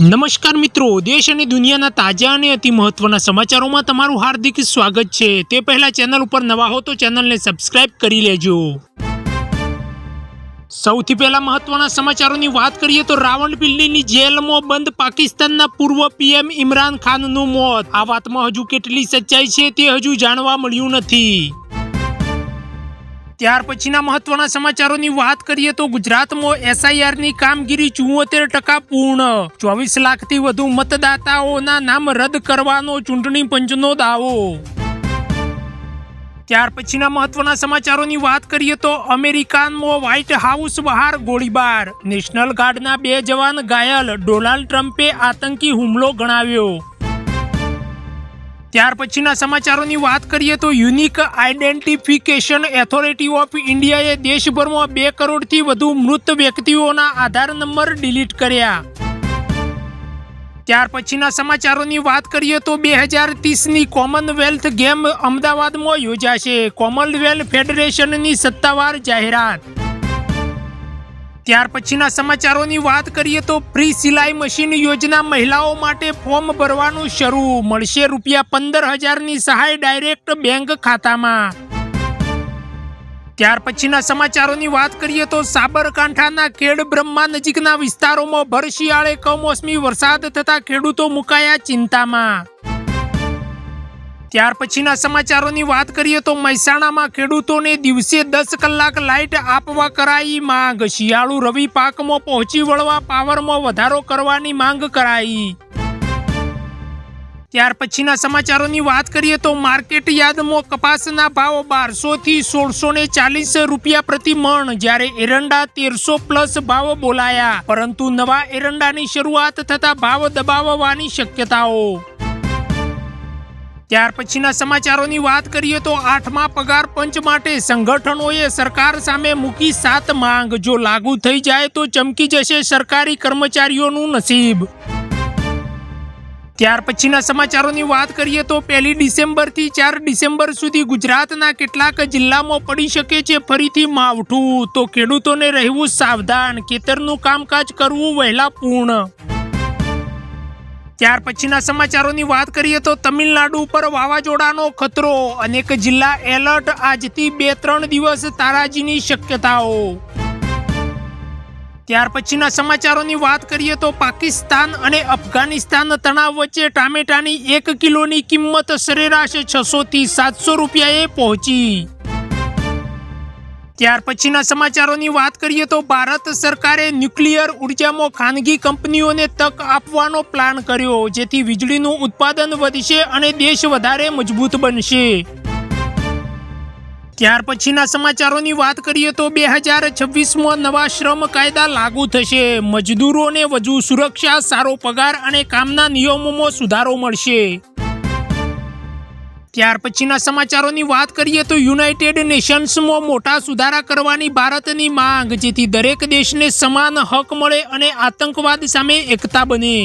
નમસ્કાર મિત્રો, દેશ અને દુનિયાના તાજા અને અતિ મહત્વના સમાચારોમાં તમારું હાર્દિક સ્વાગત છે. તે પહેલા ચેનલ ઉપર નવા હો તો ચેનલને સબસ્ક્રાઇબ કરી લેજો. સૌથી પહેલા મહત્વના સમાચારોની વાત કરીએ તો રાવણપિંડીની જેલમાં બંધ પાકિસ્તાનના પૂર્વ પીએમ ઇમરાન ખાનનું મોત. આ વાતમાં હજુ કેટલી સચ્ચાઈ છે તે હજુ જાણવા મળ્યું નથી. ત્યાર પછીના મહત્વના સમાચારોની વાત કરીએ તો ગુજરાતમાં એસઆઈઆરની કામગીરી ચુમ્મોતેર ટકા પૂર્ણ. ચોવીસ લાખથી વધુ મતદાતાઓના નામ રદ કરવાનો ચૂંટણી પંચનો દાવો. ત્યાર પછીના મહત્વના સમાચારોની વાત કરીએ તો અમેરિકામાં વ્હાઇટ હાઉસ બહાર ગોળીબાર. નેશનલ ગાર્ડના બે જવાન ઘાયલ, ડોનાલ્ડ ટ્રમ્પે આતંકી હુમલો ગણાવ્યો. ત્યાર પછીના સમાચારોની વાત કરીએ તો યુનિક આઇડેન્ટિફિકેશન ઓથોરિટી ઓફ ઇન્ડિયાએ દેશભરમાં બે કરોડથી વધુ મૃત વ્યક્તિઓના આધાર નંબર ડિલીટ કર્યા. ત્યાર પછીના સમાચારોની વાત કરીએ તો બે હજાર ત્રીસની કોમનવેલ્થ ગેમ અમદાવાદમાં યોજાશે. કોમનવેલ્થ ફેડરેશનની સત્તાવાર જાહેરાત. ત્યાર પછીના સમાચારોની વાત કરીએ તો ફ્રી સિલાઈ મશીન યોજના મહિલાઓ માટે ફોર્મ ભરવાનું શરૂ. મળશે રૂપિયા પંદર હજારની સહાય ડાયરેક્ટ બેંક ખાતામાં. ત્યાર પછીના સમાચારોની વાત કરીએ તો સાબરકાંઠાના ખેડ બ્રહ્મા નજીકના વિસ્તારોમાં ભરશિયાળે કમોસમી વરસાદ થતા ખેડૂતો મુકાયા ચિંતામાં. ત્યાર પછીના સમાચારોની વાત કરીએ તો મહેસાણામાં ખેડૂતોને દિવસે દસ કલાક લાઇટ આપવા કરાઈ માંગ. શિયાળુ રવિ પાકમાં પહોંચી વળવા પાવરમાં વધારો કરવાની માંગ કરાઈ. ત્યાર પછીના સમાચારોની વાત કરીએ તો માર્કેટ યાર્ડમાં કપાસના ભાવ બારસો થી સોળસો ને ચાલીસ રૂપિયા પ્રતિ મણ, જ્યારે એરંડા તેરસો પ્લસ ભાવ બોલાયા. પરંતુ નવા એરંડાની શરૂઆત થતા ભાવ દબાવવાની શક્યતાઓ ત્યાર પછીના સમાચારોની વાત કરીએ તો આઠમા પગાર પંચ માટે સંગઠનોએ સરકાર સામે મૂકી સાત માંગ. જો લાગુ થઈ જાય તો ચમકી જશે સરકારી કર્મચારીઓનું નસીબ. ત્યાર પછીના સમાચારોની વાત કરીએ તો પહેલી ડિસેમ્બરથી ચાર ડિસેમ્બર સુધી ગુજરાતના કેટલાક જિલ્લામાં પડી શકે છે ફરીથી માવઠું. તો ખેડૂતોને રહેવું સાવધાન, ખેતરનું કામકાજ કરવું વહેલા પૂર્ણ ત્યાર પછીના સમાચારોની વાત કરીએ તો તમિલનાડુ પર વાવાઝોડાનો ખતરો. અનેક જિલ્લા એલર્ટ આજથી બે ત્રણ દિવસ તારાજીની શક્યતાઓ. ત્યાર પછીના સમાચારોની વાત કરીએ તો પાકિસ્તાન અને અફઘાનિસ્તાન તણાવ વચ્ચે ટામેટાની એક કિલોની કિંમત સરેરાશ છસો થી સાતસો રૂપિયાએ પહોંચી. ત્યાર પછીના સમાચારોની વાત કરીએ તો ભારત સરકારે ન્યુક્લિયર ઉર્જામાં ખાનગી કંપનીઓને તક આપવાનો પ્લાન કર્યો, જેથી વીજળીનું ઉત્પાદન વધશે અને દેશ વધારે મજબૂત બનશે. ત્યાર પછીના સમાચારોની વાત કરીએ તો બે હજાર છવ્વીસમાં નવા શ્રમ કાયદા લાગુ થશે. મજદૂરોને વધુ સુરક્ષા, સારો પગાર અને કામના નિયમોમાં સુધારો મળશે. ત્યાર પછીના સમાચારોની વાત કરીએ તો યુનાઇટેડ નેશન્સમાં મોટા સુધારા કરવાની ભારતની માંગ, જેથી દરેક દેશને સમાન હક મળે અને આતંકવાદ સામે એકતા બને.